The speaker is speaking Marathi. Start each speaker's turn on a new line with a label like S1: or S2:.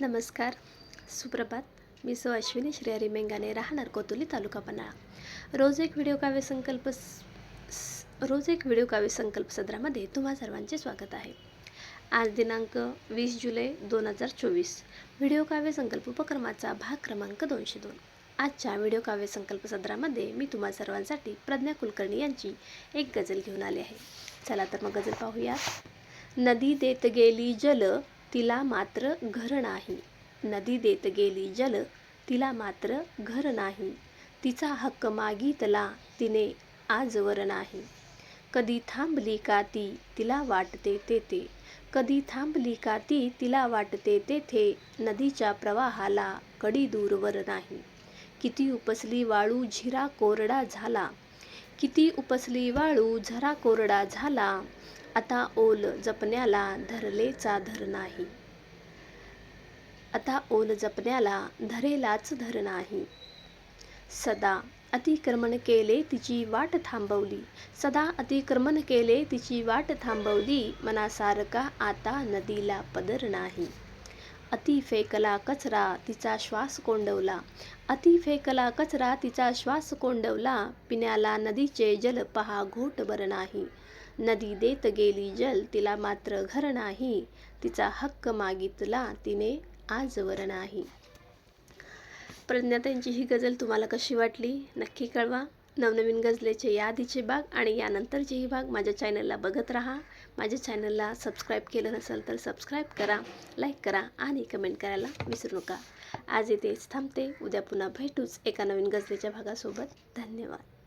S1: नमस्कार. सुप्रभात. मी सो अश्विनी श्रेयरी मेंगाने राहणार कोतुली तालुका पन्हाळा. रोज एक व्हिडिओ काव्य संकल्प स- रोज एक व्हिडिओ काव्य संकल्प सदरामध्ये तुम्हा सर्वांचे स्वागत आहे. आज दिनांक वीस जुलै दोन हजार चोवीस. व्हिडिओ काव्य संकल्प उपक्रमाचा भाग क्रमांक दोनशे दोन. आजच्या व्हिडिओ काव्य संकल्प सदरामध्ये मी तुम्हा सर्वांसाठी प्रज्ञा कुलकर्णी यांची एक गझल घेऊन आली आहे. चला तर मग गझल पाहूया. नदी देत गेली जल तिला मात्र घर नाही. नदी देत गेली जल तिला मात्र घर नाही. तिचा हक्क मागितला तिने आजवर नाही. कधी थांबली का ती तिला वाटते तेथे. कधी थांबली का ती तिला वाटते तेथे. नदीच्या प्रवाहाला कडी दूरवर नाही. किती उपसली वाळू झिरा कोरडा झाला. किती उपसली वाळू झरा कोरडा झाला. आता ओल जपण्याला धरलेचा धर नाही. आता ओल जपण्याला धरेलाच धर नाही. सदा अतिक्रमण केले तिची वाट थांबवली. सदा अतिक्रमण केले तिची वाट थांबवली. मनासारखा आता नदीला पदर नाही. अति फेकला कचरा तिचा श्वास कोंडवला. अति फेकला कचरा तिचा श्वास कोंडवला. पिण्याला नदीचे जल पहा घोटभर नाही. नदी देत गेली जल तिला मात्र घर नाही. तिचा हक्क मागितला तिने आजवर नाही. प्रज्ञातांची ही गझल तुम्हाला कशी वाटली? नक्की कळवा. नवनवीन गझलेचे या आधीचे भाग आणि यानंतरचेही भाग माझ्या चॅनलला बघत राहा. माझ्या चॅनलला सबस्क्राईब केलं नसेल तर सबस्क्राईब करा लाईक करा आणि कमेंट करायला विसरू नका. आज येथेच थांबते. उद्या पुन्हा भेटूच एका नवीन गझलेच्या भागासोबत. धन्यवाद.